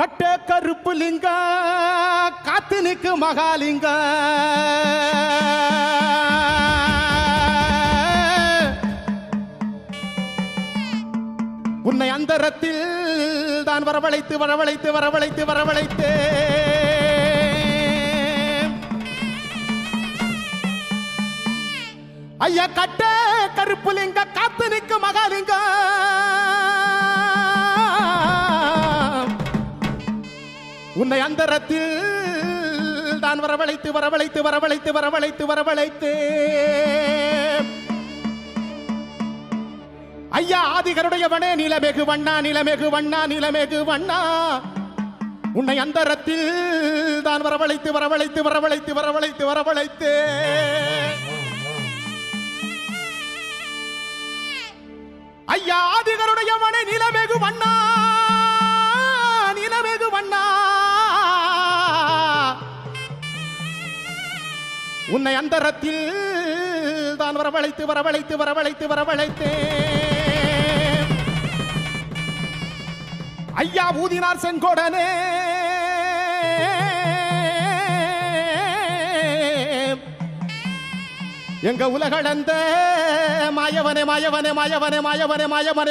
கட்ட கருப்பு லிங்க காத்து நிற்கு மகாலிங்க. உன்னை அந்தரத்தில் தான் வரவழைத்து வரவழைத்து வரவழைத்து வரவழைத்து. ஐயா கட்ட கருப்பு லிங்க காத்து நிற்கு மகாலிங்க. உன்னை அந்தரத்தில் தான் வரவழைத்து வரவழைத்து வரவழைத்து வரவழைத்து வரவழைத்து ஐயா ஆதிகருடையவனே நிலமெகு வண்ணா நிலமெகு வண்ணா நிலமெகு வண்ணா. உன்னை அந்தரத்தில் தான் வரவழைத்து வரவழைத்து வரவழைத்து வரவழைத்து வரவழைத்து ஐயா ஆதிகர் உன்னை அந்தரத்தில் தான் வரவழைத்து வரவழைத்து வரவழைத்து வரவழைத்தேன். ஐயா ஊதினார் செங்கோடனே. எங்க உலகளந்த மாயவனே மாயவனே மாயவனே மாயவனே மாயவனே